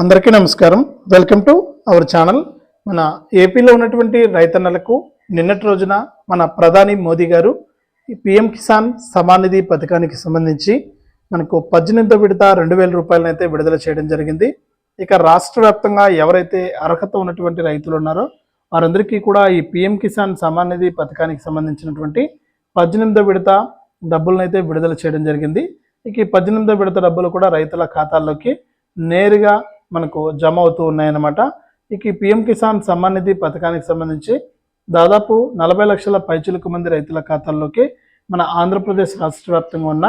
అందరికీ నమస్కారం. Welcome to our channel మన ఏపీలో ఉన్నటువంటి రైతన్నలకు నిన్నటి రోజున మన ప్రధాని మోదీ గారు పిఎం కిసాన్ సమాన్ నిధి పథకానికి సంబంధించి మనకు పద్దెనిమిది విడత రెండు వేల రూపాయలను అయితే విడుదల చేయడం జరిగింది. ఇక రాష్ట్ర వ్యాప్తంగా ఎవరైతే అర్హత ఉన్నటువంటి రైతులు ఉన్నారో వారందరికీ కూడా ఈ పిఎం కిసాన్ సమాన్ నిధి పథకానికి సంబంధించినటువంటి పద్దెనిమిదో విడత డబ్బులను అయితే విడుదల చేయడం జరిగింది. ఇక ఈ పద్దెనిమిదో విడత డబ్బులు కూడా రైతుల ఖాతాల్లోకి నేరుగా మనకు జమ అవుతూ ఉన్నాయన్నమాట. ఇక ఈ పిఎం కిసాన్ సమ్మాన్ నిధి పథకానికి సంబంధించి దాదాపు నలభై లక్షల పైచులకు మంది రైతుల ఖాతాల్లోకి మన ఆంధ్రప్రదేశ్ రాష్ట్ర వ్యాప్తంగా ఉన్న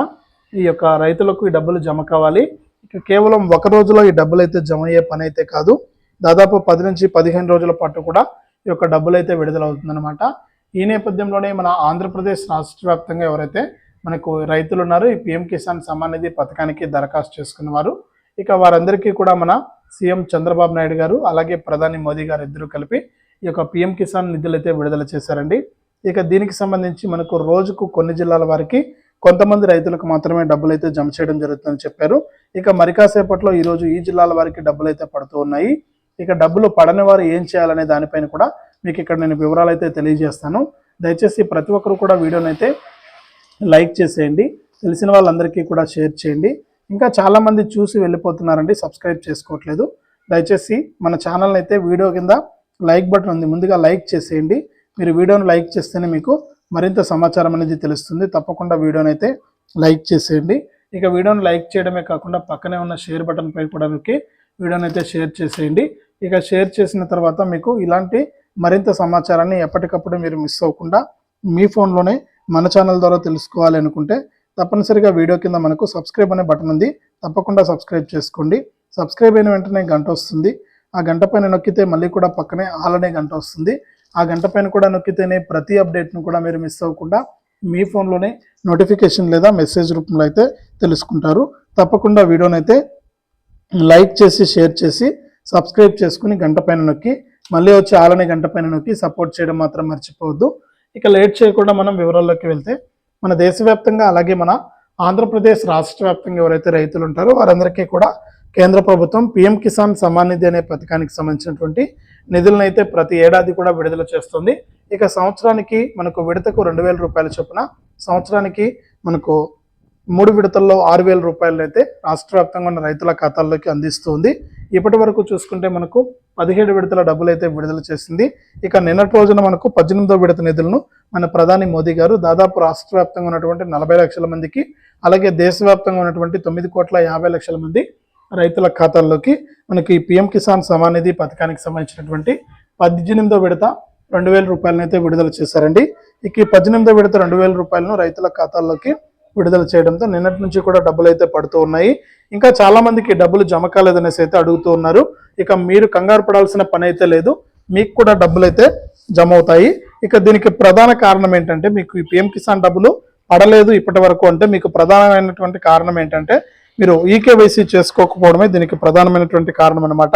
ఈ యొక్క రైతులకు ఈ డబ్బులు జమ కావాలి. ఇక కేవలం ఒక రోజులో ఈ డబ్బులు అయితే జమ అయ్యే పని అయితే కాదు. దాదాపు పది నుంచి పదిహేను రోజుల పాటు కూడా ఈ యొక్క డబ్బులు అయితే విడుదలవుతుందన్నమాట. ఈ నేపథ్యంలోనే మన ఆంధ్రప్రదేశ్ రాష్ట్ర వ్యాప్తంగా ఎవరైతే మనకు రైతులు ఉన్నారో ఈ పిఎం కిసాన్ సమ్మాన్ నిధి పథకానికి దరఖాస్తు చేసుకున్నవారు ఇక వారందరికీ కూడా మన సీఎం చంద్రబాబు నాయుడు గారు అలాగే ప్రధాని మోదీ గారు ఇద్దరు కలిపి ఈ యొక్క పిఎం కిసాన్ నిధులు అయితే విడుదల చేశారండి. ఇక దీనికి సంబంధించి మనకు రోజుకు కొన్ని జిల్లాల వారికి కొంతమంది రైతులకు మాత్రమే డబ్బులు అయితే జమ చేయడం జరుగుతుందని చెప్పారు. ఇక మరికాసేపట్లో ఈరోజు ఈ జిల్లాల వారికి డబ్బులు అయితే పడుతూ ఉన్నాయి. ఇక డబ్బులు పడని వారు ఏం చేయాలనే దానిపైన కూడా మీకు ఇక్కడ నేను వివరాలు అయితే తెలియజేస్తాను. దయచేసి ప్రతి ఒక్కరు కూడా వీడియోనైతే అయితే లైక్ చేసేయండి. తెలిసిన వాళ్ళందరికీ కూడా షేర్ చేయండి. ఇంకా చాలామంది చూసి వెళ్ళిపోతున్నారండి సబ్స్క్రైబ్ చేసుకోవట్లేదు. దయచేసి మన ఛానల్ని అయితే వీడియో కింద లైక్ బటన్ ఉంది. ముందుగా లైక్ చేసేయండి. మీరు వీడియోను లైక్ చేస్తేనే మీకు మరింత సమాచారం అనేది తెలుస్తుంది. తప్పకుండా వీడియోని అయితే లైక్ చేసేయండి. ఇక వీడియోని లైక్ చేయడమే కాకుండా పక్కనే ఉన్న షేర్ బటన్ పై కూడా మీకు వీడియోని అయితే షేర్ చేసేయండి. ఇక షేర్ చేసిన తర్వాత మీకు ఇలాంటి మరింత సమాచారాన్ని ఎప్పటికప్పుడు మీరు మిస్ అవ్వకుండా మీ ఫోన్లోనే మన ఛానల్ ద్వారా తెలుసుకోవాలి అనుకుంటే తప్పనిసరిగా వీడియో కింద మనకు సబ్స్క్రైబ్ అనే బటన్ ఉంది. తప్పకుండా సబ్స్క్రైబ్ చేసుకోండి. సబ్స్క్రైబ్ అయిన వెంటనే గంట వస్తుంది. ఆ గంట పైన నొక్కితే మళ్ళీ కూడా పక్కనే ఆల్ అనే గంట వస్తుంది. ఆ గంట పైన కూడా నొక్కితేనే ప్రతి అప్డేట్ను కూడా మీరు మిస్ అవ్వకుండా మీ ఫోన్లోనే నోటిఫికేషన్ లేదా మెసేజ్ రూపంలో అయితే తెలుసుకుంటారు. తప్పకుండా వీడియోనైతే అయితే లైక్ చేసి షేర్ చేసి సబ్స్క్రైబ్ చేసుకుని గంట పైన నొక్కి మళ్ళీ వచ్చి ఆలనే గంట పైన నొక్కి సపోర్ట్ చేయడం మాత్రం మర్చిపోవద్దు. ఇక లేట్ చేయకుండా మనం వివరాల్లోకి వెళ్తే మన దేశవ్యాప్తంగా అలాగే మన ఆంధ్రప్రదేశ్ రాష్ట్ర వ్యాప్తంగా ఎవరైతే రైతులు ఉంటారో వారందరికీ కూడా కేంద్ర ప్రభుత్వం పిఎం కిసాన్ సమ్మాన్ నిధి అనే పథకానికి సంబంధించినటువంటి నిధులను అయితే ప్రతి ఏడాది కూడా విడుదల చేస్తుంది. ఇక సంవత్సరానికి మనకు విడతకు రెండు వేల రూపాయల చొప్పున సంవత్సరానికి మనకు మూడు విడతల్లో ఆరు వేల రూపాయలు అయితే రాష్ట్ర వ్యాప్తంగా ఉన్న రైతుల ఖాతాల్లోకి అందిస్తుంది ఇప్పటి వరకు చూసుకుంటే మనకు పదిహేడు విడతల డబ్బులు అయితే విడుదల చేసింది. ఇక నిన్నటి రోజున మనకు పద్దెనిమిదో విడత నిధులను మన ప్రధాని మోదీ గారు దాదాపు రాష్ట్ర వ్యాప్తంగా ఉన్నటువంటి నలభై లక్షల మందికి అలాగే దేశవ్యాప్తంగా ఉన్నటువంటి తొమ్మిది కోట్ల యాభై లక్షల మంది రైతుల ఖాతాల్లోకి మనకి పిఎం కిసాన్ సమానిధి పథకానికి సంబంధించినటువంటి పద్దెనిమిదో విడత రెండు వేల రూపాయలను అయితే విడుదల చేశారండి. ఇక ఈ పద్దెనిమిదో విడత రెండు వేల రూపాయలను రైతుల ఖాతాల్లోకి విడుదల చేయడంతో నిన్నటి నుంచి కూడా డబ్బులు అయితే పడుతూ ఉన్నాయి. ఇంకా చాలా మందికి డబ్బులు జమ కాలేదనేసి అయితే అడుగుతూ ఉన్నారు. ఇక మీరు కంగారు పడాల్సిన పని అయితే లేదు. మీకు కూడా డబ్బులు అయితే జమ అవుతాయి. ఇక దీనికి ప్రధాన కారణం ఏంటంటే మీకు ఈ పిఎం కిసాన్ డబ్బులు పడలేదు ఇప్పటి వరకు అంటే మీకు ప్రధానమైనటువంటి కారణం ఏంటంటే మీరు ఈకేవైసీ చేసుకోకపోవడమే దీనికి ప్రధానమైనటువంటి కారణం అనమాట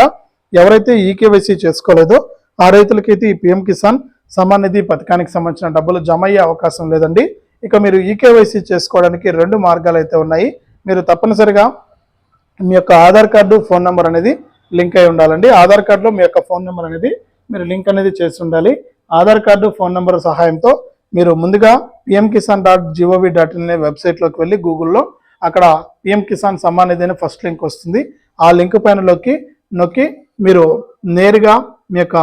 ఎవరైతే ఈకేవైసీ చేసుకోలేదో ఆ రైతులకైతే ఈ పిఎం కిసాన్ సమాన్ నిధి పథకానికి సంబంధించిన డబ్బులు జమ అయ్యే అవకాశం లేదండి. ఇక మీరు ఈకేవైసీ చేసుకోవడానికి రెండు మార్గాలు అయితే ఉన్నాయి. మీరు తప్పనిసరిగా మీ యొక్క ఆధార్ కార్డు ఫోన్ నెంబర్ అనేది లింక్ అయి ఉండాలండి. ఆధార్ కార్డులో మీ యొక్క ఫోన్ నెంబర్ అనేది మీరు లింక్ అనేది చేసి ఉండాలి. ఆధార్ కార్డు ఫోన్ నెంబర్ సహాయంతో మీరు ముందుగా PM Kisan dot G O V dot in అనే వెబ్సైట్లోకి వెళ్ళి గూగుల్లో అక్కడ పిఎం కిసాన్ సమ్మాన్ నిధి అనే ఫస్ట్ లింక్ వస్తుంది. ఆ లింక్ పైనలోకి నొక్కి మీరు నేరుగా మీ యొక్క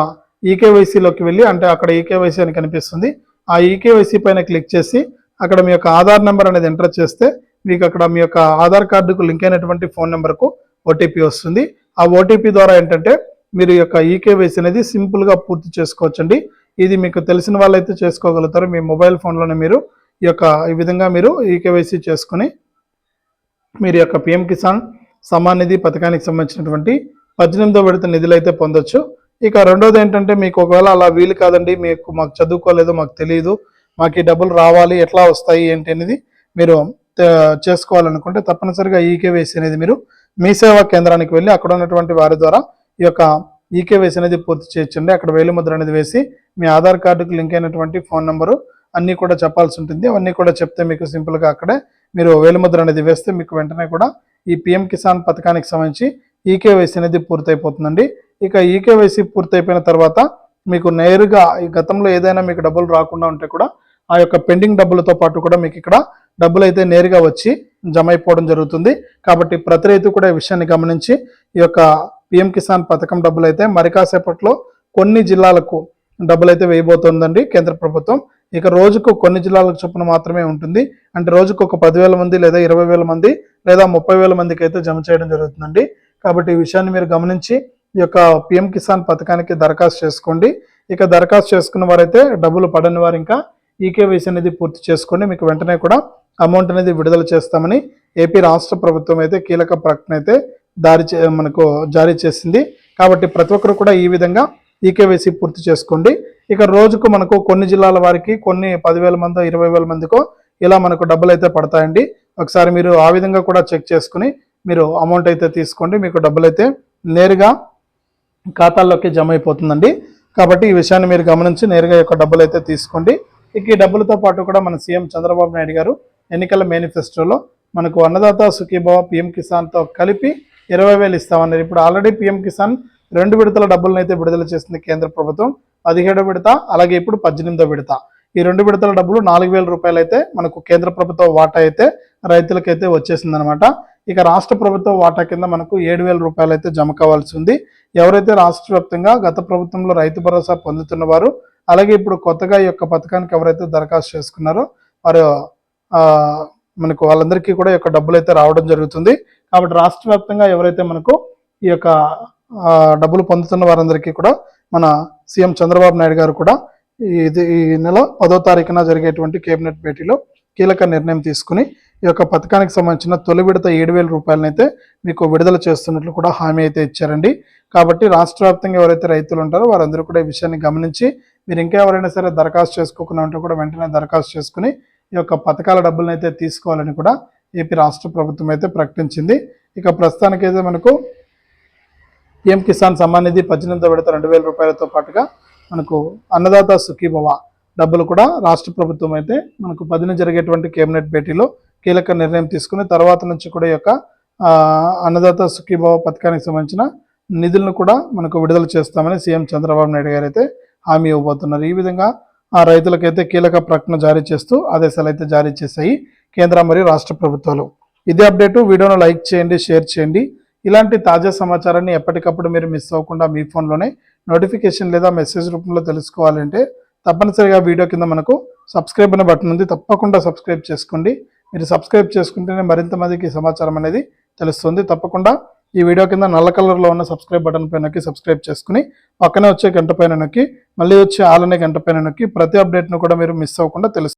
ఈకేవైసీలోకి వెళ్ళి అంటే అక్కడ ఈకేవైసీ అని కనిపిస్తుంది. ఆ ఈకేవైసీ పైన క్లిక్ చేసి అక్కడ మీ యొక్క ఆధార్ నెంబర్ అనేది ఎంటర్ చేస్తే మీకు అక్కడ మీ యొక్క ఆధార్ కార్డుకు లింక్ అయినటువంటి ఫోన్ నెంబర్కు ఓటీపీ వస్తుంది. ఆ ఓటీపీ ద్వారా ఏంటంటే మీరు ఈ యొక్క ఈకేవైసీ అనేది సింపుల్గా పూర్తి చేసుకోవచ్చండి. ఇది మీకు తెలిసిన వాళ్ళైతే చేసుకోగలుగుతారు. మీ మొబైల్ ఫోన్లోనే మీరు ఈ యొక్క ఈ విధంగా మీరు ఈకేవైసీ చేసుకుని మీరు యొక్క పిఎం కిసాన్ సమాన్ నిధి పథకానికి సంబంధించినటువంటి పద్దెనిమిదో విడత నిధులు అయితే పొందొచ్చు. ఇక రెండోది ఏంటంటే మీకు ఒకవేళ అలా వీలు కాదండి మీకు మాకు చదువుకోలేదు మాకు తెలియదు మాకు ఈ డబ్బులు రావాలి ఎట్లా వస్తాయి ఏంటి అనేది మీరు చేసుకోవాలనుకుంటే తప్పనిసరిగా ఈకేవైసీ అనేది మీరు మీ సేవా కేంద్రానికి వెళ్ళి అక్కడ ఉన్నటువంటి వారి ద్వారా ఈ యొక్క ఈకేవైసీ అనేది పూర్తి చేయొచ్చండి అక్కడ వేలిముద్ర అనేది వేసి మీ ఆధార్ కార్డుకు లింక్ అయినటువంటి ఫోన్ నెంబరు అన్నీ కూడా చెప్పాల్సి ఉంటుంది. అవన్నీ కూడా చెప్తే మీకు సింపుల్గా అక్కడే మీరు వేలిముద్ర అనేది వేస్తే మీకు వెంటనే కూడా ఈ పిఎం కిసాన్ పథకానికి సంబంధించి ఈకేవైసీ అనేది పూర్తయిపోతుందండి. ఇక ఈకేవైసీ పూర్తయిపోయిన తర్వాత మీకు నేరుగా ఈ గతంలో ఏదైనా మీకు డబ్బులు రాకుండా ఉంటే కూడా ఆ యొక్క పెండింగ్ డబ్బులతో పాటు కూడా మీకు ఇక్కడ డబ్బులు అయితే నేరుగా వచ్చి జమ అయిపోవడం జరుగుతుంది. కాబట్టి ప్రతి రైతు కూడా ఈ విషయాన్ని గమనించి ఈ యొక్క పిఎం కిసాన్ పథకం డబ్బులు అయితే మరి కాసేపట్లో కొన్ని జిల్లాలకు డబ్బులు అయితే వేయబోతోందండి కేంద్ర ప్రభుత్వం. ఇక రోజుకు కొన్ని జిల్లాలకు చొప్పున మాత్రమే ఉంటుంది. అంటే రోజుకు ఒక పదివేల మంది లేదా ఇరవై వేల మంది లేదా ముప్పై వేల మందికి అయితే జమ చేయడం జరుగుతుందండి. కాబట్టి ఈ విషయాన్ని మీరు గమనించి ఈ యొక్క పిఎం కిసాన్ పథకానికి దరఖాస్తు చేసుకోండి. ఇక దరఖాస్తు చేసుకున్న వారైతే డబ్బులు పడని వారు ఇంకా ఈకేవైసీ అనేది పూర్తి చేసుకోండి మీకు వెంటనే కూడా అమౌంట్ అనేది విడుదల చేస్తామని ఏపీ రాష్ట్ర ప్రభుత్వం అయితే కీలక ప్రకటన అయితే దారి చే మనకు జారీ చేసింది. కాబట్టి ప్రతి ఒక్కరు కూడా ఈ విధంగా ఈకేవైసీ పూర్తి చేసుకోండి. ఇక రోజుకు మనకు కొన్ని జిల్లాల వారికి కొన్ని పదివేల మందో ఇరవై వేల మందికో ఇలా మనకు డబ్బులు అయితే పడతాయండి. ఒకసారి మీరు ఆ విధంగా కూడా చెక్ చేసుకుని మీరు అమౌంట్ అయితే తీసుకోండి. మీకు డబ్బులు అయితే నేరుగా ఖాతాల్లోకి జమ అయిపోతుందండి. కాబట్టి ఈ విషయాన్ని మీరు గమనించి నేరుగా యొక్క డబ్బులు అయితే తీసుకోండి. ఇక ఈ డబ్బులతో పాటు కూడా మన సీఎం చంద్రబాబు నాయుడు గారు ఎన్నికల మేనిఫెస్టోలో మనకు అన్నదాత సుఖీభావ పిఎం కిసాన్తో కలిపి ఇరవై వేలు ఇస్తామన్నారు. ఇప్పుడు ఆల్రెడీ పిఎం కిసాన్ రెండు విడతల డబ్బులను అయితే విడుదల చేసింది కేంద్ర ప్రభుత్వం. పదిహేడో విడత అలాగే ఇప్పుడు పద్దెనిమిదో విడత. ఈ రెండు విడతల డబ్బులు నాలుగు వేల రూపాయలు అయితే మనకు కేంద్ర ప్రభుత్వ వాటా అయితే రైతులకైతే వచ్చేసింది అనమాట ఇక రాష్ట్ర ప్రభుత్వ వాటా కింద మనకు ఏడు వేల రూపాయలు అయితే జమ కావాల్సి ఉంది. ఎవరైతే రాష్ట్ర వ్యాప్తంగా గత ప్రభుత్వంలో రైతు భరోసా పొందుతున్న వారు అలాగే ఇప్పుడు కొత్తగా ఈ యొక్క పథకానికి ఎవరైతే దరఖాస్తు చేసుకున్నారో వారు మనకు వాళ్ళందరికీ కూడా ఈ యొక్క డబ్బులు అయితే రావడం జరుగుతుంది. కాబట్టి రాష్ట్ర వ్యాప్తంగా ఎవరైతే మనకు ఈ యొక్క డబ్బులు పొందుతున్న వారందరికీ కూడా మన సీఎం చంద్రబాబు నాయుడు గారు కూడా ఇది ఈ నెల పదో తారీఖున జరిగేటువంటి కేబినెట్ భేటీలో కీలక నిర్ణయం తీసుకుని ఈ యొక్క పథకానికి సంబంధించిన తొలి విడత ఏడు వేల రూపాయలనైతే మీకు విడుదల చేస్తున్నట్లు కూడా హామీ అయితే ఇచ్చారండి. కాబట్టి రాష్ట్ర వ్యాప్తంగా ఎవరైతే రైతులు ఉంటారో వారందరూ కూడా ఈ విషయాన్ని గమనించి మీరు ఇంకా ఎవరైనా సరే దరఖాస్తు చేసుకోకుండా ఉంటే కూడా వెంటనే దరఖాస్తు చేసుకుని ఈ యొక్క పథకాల డబ్బులను అయితే తీసుకోవాలని కూడా ఏపీ రాష్ట్ర ప్రభుత్వం అయితే ప్రకటించింది. ఇక ప్రస్తుతానికైతే మనకు పిఎం కిసాన్ సమ్మాన్ నిధి పద్దెనిమిది విడత రెండు వేల రూపాయలతో పాటుగా మనకు అన్నదాత సుఖీభవ డబ్బులు కూడా రాష్ట్ర ప్రభుత్వం అయితే మనకు పదిన జరిగేటువంటి కేబినెట్ భేటీలో కీలక నిర్ణయం తీసుకుని తర్వాత నుంచి కూడా ఈ యొక్క అన్నదాత సుఖీభవ పథకానికి సంబంధించిన నిధులను కూడా మనకు విడుదల చేస్తామని సీఎం చంద్రబాబు నాయుడు గారు అయితే హామీ ఇవ్వబోతున్నారు. ఈ విధంగా ఆ రైతులకైతే కీలక ప్రకటన జారీ చేస్తూ ఆదేశాలు అయితే జారీ చేశాయి కేంద్ర మరియు రాష్ట్ర ప్రభుత్వాలు. ఇదే అప్డేటు. వీడియోను లైక్ చేయండి షేర్ చేయండి. ఇలాంటి తాజా సమాచారాన్ని ఎప్పటికప్పుడు మీరు మిస్ అవ్వకుండా మీ ఫోన్లోనే నోటిఫికేషన్ లేదా మెసేజ్ రూపంలో తెలుసుకోవాలంటే తప్పనిసరిగా వీడియో కింద మనకు సబ్స్క్రైబ్ అనే బటన్ ఉంది. తప్పకుండా సబ్స్క్రైబ్ చేసుకోండి. మీరు సబ్స్క్రైబ్ చేసుకుంటేనే మరింత మందికి సమాచారం అనేది తెలుస్తుంది. తప్పకుండా ఈ వీడియో కింద నల్ల కలర్లో ఉన్న సబ్స్క్రైబ్ బటన్ పైన నొక్కి సబ్స్క్రైబ్ చేసుకుని పక్కనే వచ్చే గంట పైన నొక్కి మళ్ళీ వచ్చే ఆలనే గంట పైన నొక్కి ప్రతి అప్డేట్ను కూడా మీరు మిస్ అవ్వకుండా తెలుసు